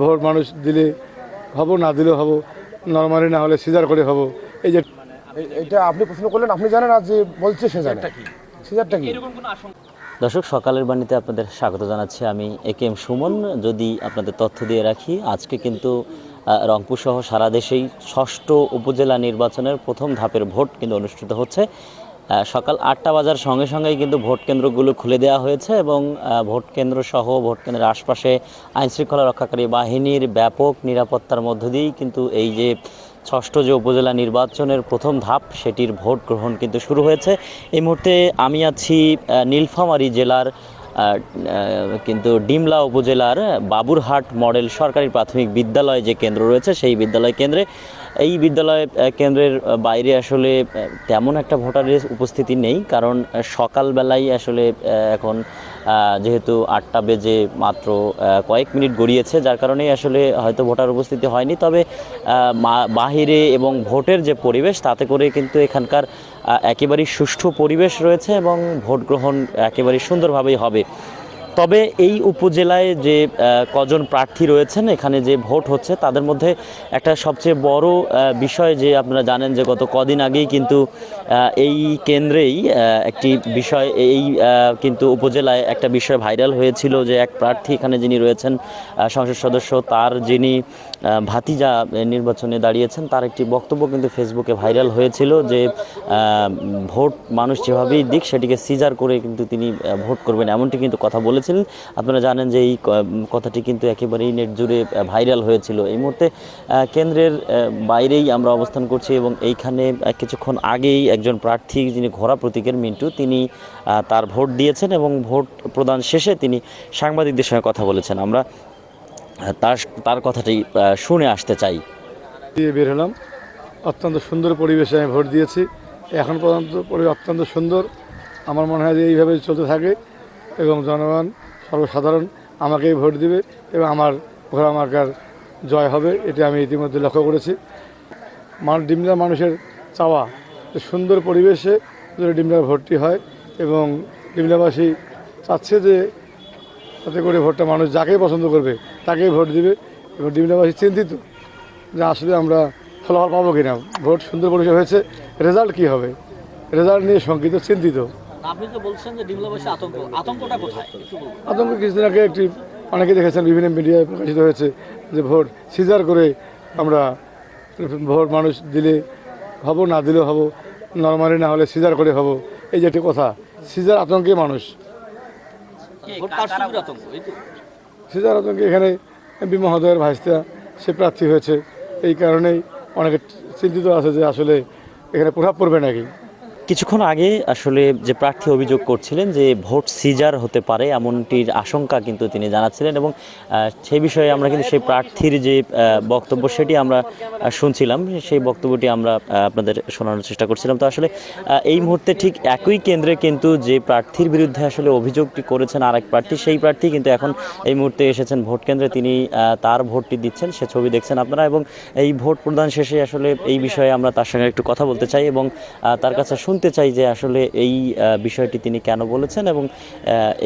Vote মানুষ দিলে হব না দিলে হব নর্মালি না হলে সিজার করে হব। এই যে এটা আপনি প্রশ্ন করলেন আপনি জানেন আর যে বলছে সে জানে। সিজারটা কি? দর্শক সকালের বাণীতে আপনাদের স্বাগত জানাচ্ছি আমি এ কে এম সুমন। যদি আপনাদের তথ্য দিয়ে রাখি আজকে কিন্তু রংপুর সহ সারা দেশেই ষষ্ঠ উপজেলা নির্বাচনের প্রথম ধাপের ভোট কিন্তু অনুষ্ঠিত হচ্ছে। সকাল আটটা বাজার সঙ্গে সঙ্গেই কিন্তু ভোট কেন্দ্রগুলো খুলে দেওয়া হয়েছে এবং ভোট কেন্দ্র সহ ভোট কেন্দ্রের আশপাশে আইনশৃঙ্খলা রক্ষাকারী বাহিনীর ব্যাপক নিরাপত্তার মধ্য দিয়েই কিন্তু এই যে ষষ্ঠ যে উপজেলা নির্বাচনের প্রথম ধাপ, সেটির ভোট গ্রহণ কিন্তু শুরু হয়েছে। এই মুহূর্তে আমি আছি নীলফামারী জেলার কিন্তু ডিমলা উপজেলার বাবুরহাট মডেল সরকারি প্রাথমিক বিদ্যালয় যে কেন্দ্র রয়েছে, সেই বিদ্যালয় কেন্দ্রে, এই বিদ্যালয় কেন্দ্রের বাইরে আসলে তেমন একটা ভোটারের উপস্থিতি নেই, কারণ সকালবেলায় আসলে এখন যেহেতু আটটা বেজে মাত্র কয়েক মিনিট গড়িয়েছে, যার কারণেই আসলে হয়তো ভোটার উপস্থিতি হয়নি, তবে বাহিরে এবং ভোটের যে পরিবেশ, তাতে করে কিন্তু এখানকার একেবারেই সুষ্ঠু পরিবেশ রয়েছে এবং ভোট গ্রহণ একেবারেই সুন্দরভাবেই হবে। তবে এই উপজেলায় যে কজন প্রার্থী রয়েছেন, এখানে যে ভোট হচ্ছে, তাদের মধ্যে একটা সবচেয়ে বড় বিষয় যে আপনারা জানেন যে গত কদিন আগেই কিন্তু এই কেন্দ্রেই একটি বিষয়, এই কিন্তু উপজেলায় একটা বিষয় ভাইরাল হয়েছিল যে এক প্রার্থী এখানে যিনি রয়েছেন সংসদ সদস্য, তার যিনি ভাতিজা নির্বাচনে দাঁড়িয়েছেন, তার একটি বক্তব্য কিন্তু ফেসবুকে ভাইরাল হয়েছিল যে ভোট মানুষ যেভাবেই দিক, সেটিকে সিজার করে কিন্তু তিনি ভোট করবেন, এমনটি কিন্তু কথা বলেছিলেন আপনারা জানেন যে এই কথাটি কিন্তু একেবারেই নেট জুড়ে ভাইরাল হয়েছিল। এই মুহূর্তে কেন্দ্রের বাইরেই আমরা অবস্থান করছি এবং এইখানে কিছুক্ষণ আগেই একজন প্রার্থী যিনি ঘোড়া প্রতীকের মিন্টু, তিনি তার ভোট দিয়েছেন এবং ভোট প্রদান শেষে তিনি সাংবাদিকদের সঙ্গে কথা বলেছেন। আমরা তার তার কথাটি শুনে আসতে চাই। দিয়ে বের হলাম। অত্যন্ত সুন্দর পরিবেশে আমি ভোট দিয়েছি। এখন পর্যন্ত অত্যন্ত সুন্দর। আমার মনে হয় যে এইভাবে চলতে থাকে। এবং জনগণ সর্বসাধারণ আমাকেই ভোট দিবে এবং আমার ঘোড়া মার্কার জয় হবে, এটা আমি ইতিমধ্যে লক্ষ্য করেছি। ডিমলা মানুষের চাওয়া সুন্দর পরিবেশে যদি ডিমলার ভোটটি হয় এবং ডিমলাবাসী চাচ্ছে যে তাতে করে ভোটটা মানুষ যাকেই পছন্দ করবে তাকেই ভোট দিবে এবং ডিমলাবাসী চিন্তিত যে আসলে আমরা ফলাফল পাবো কিনা। ভোট সুন্দর পরিষেবা হয়েছে, রেজাল্ট কি হবে? রেজাল্ট নিয়ে শঙ্কিত, চিন্তিত। আপনি তো বলছেন যে ডিমলাবাসী আতঙ্ক। আতঙ্কটা কোথায়? আতঙ্ক কিছুদিন আগে একটি অনেকে দেখেছেন বিভিন্ন মিডিয়ায় প্রকাশিত হয়েছে যে ভোট সিজার করে আমরা ভোট মানুষ দিলে হব না দিলেও হব নর্মালি না হলে সিজার করে হব। এই যে একটি কথা সিজার আতঙ্কে মানুষ। সিজার আতঙ্কে। এখানে এমপি মহোদয়ের ভাইস্তা সে প্রার্থী হয়েছে। এই কারণেই অনেকে চিন্তিত আছে যে আসলে এখানে প্রভাব পড়বে নাকি। কিছুক্ষণ আগে আসলে যে প্রার্থী অভিযোগ করছিলেন যে ভোট সিজার হতে পারে এমনটির আশঙ্কা কিন্তু তিনি জানাচ্ছিলেন এবং সেই বিষয়ে আমরা কিন্তু সেই প্রার্থীর যে বক্তব্য সেটি আমরা শুনছিলাম। সেই বক্তব্যটি আমরা আপনাদের শোনানোর চেষ্টা করছিলাম। তো আসলে এই মুহূর্তে ঠিক একই কেন্দ্রে কিন্তু যে প্রার্থীর বিরুদ্ধে আসলে অভিযোগটি করেছেন আর এক প্রার্থী, সেই প্রার্থী কিন্তু এখন এই মুহূর্তে এসেছেন ভোট কেন্দ্রে। তিনি তার ভোটটি দিচ্ছেন, সে ছবি দেখছেন আপনারা এবং এই ভোট প্রদান শেষে আসলে এই বিষয়ে আমরা তার সঙ্গে একটু কথা বলতে চাই এবং তার কাছে শুনতে চাই যে আসলে এই বিষয়টি তিনি কেন বলেছেন এবং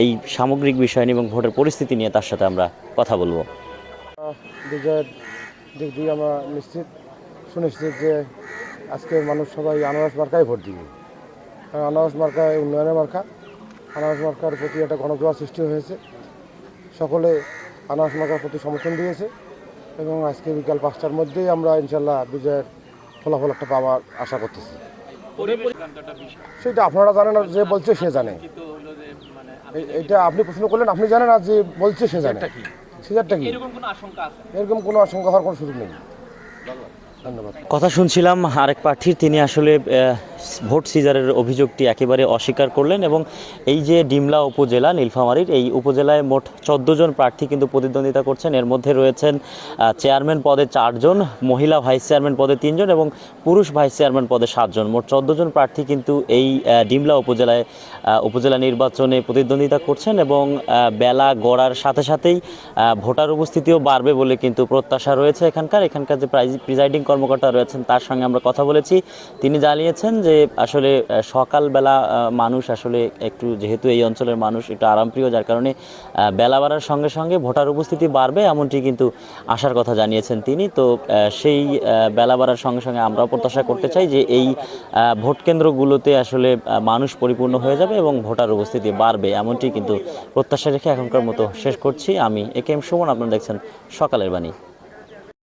এই সামগ্রিক বিষয় নিয়ে এবং ভোটের পরিস্থিতি নিয়ে তার সাথে আমরা কথা বলব। বিজয়ের দিক দিয়ে আমরা নিশ্চিত, সুনিশ্চিত যে আজকে মানুষ সবাই আনারস মার্কায় ভোট দিবে। কারণ আনারস মার্কায় উন্নয়নের মার্কা। আনারস মার্কার প্রতি একটা গণজোয়ার সৃষ্টি হয়েছে। সকলে আনারস মার্কার প্রতি সমর্থন দিয়েছে এবং আজকে বিকাল পাঁচটার মধ্যেই আমরা ইনশাল্লাহ বিজয়ের ফলাফল একটা পাওয়ার আশা করতেছি। সেটা আপনারা জানেন আর যে বলছে সে জানে। এটা আপনি প্রশ্ন করলেন আপনি জানেন আর যে বলছে সে জানে। সিজারটা কি? এরকম কোনো আশঙ্কা হওয়ার কোনো সুযোগ নেই। ধন্যবাদ। কথা শুনছিলাম আরেক প্রার্থীর তিনি আসলে ভোট সিজারের অভিযোগটি একেবারে অস্বীকার করলেন এবং এই যে ডিমলা উপজেলা, নীলফামারীর, এই উপজেলায় মোট চোদ্দ জন প্রার্থী কিন্তু প্রতিদ্বন্দ্বিতা করছেন। এর মধ্যে রয়েছেন চেয়ারম্যান পদে চারজন মহিলা ভাইস চেয়ারম্যান পদে তিনজন এবং পুরুষ ভাইস চেয়ারম্যান পদে সাতজন মোট চোদ্দ জন প্রার্থী কিন্তু এই ডিমলা উপজেলায় উপজেলা নির্বাচনে প্রতিদ্বন্দ্বিতা করছেন এবং বেলা গড়ার সাথে সাথেই ভোটার উপস্থিতিও বাড়বে বলে কিন্তু প্রত্যাশা রয়েছে এখানকার। এখানকার যে প্রাইজ- প্রিজাইডিং কর্মকর্তা রয়েছেন, তার সঙ্গে আমরা কথা বলেছি। তিনি জানিয়েছেন যে যে আসলে সকালবেলা মানুষ আসলে একটু যেহেতু এই অঞ্চলের মানুষ একটু আরামপ্রিয়, যার কারণে বেলা বাড়ার সঙ্গে সঙ্গে ভোটার উপস্থিতি বাড়বে এমনটি কিন্তু আশার কথা জানিয়েছেন তিনি। তো সেই বেলা বাড়ার সঙ্গে সঙ্গে আমরাও প্রত্যাশা করতে চাই যে এই ভোট কেন্দ্রগুলোতে আসলে মানুষ পরিপূর্ণ হয়ে যাবে এবং ভোটার উপস্থিতি বাড়বে এমনটি কিন্তু প্রত্যাশা রেখে এখনকার মতো শেষ করছি। আমি এ কে এম সুমন, আপনারা দেখছেন সকালের বাণী।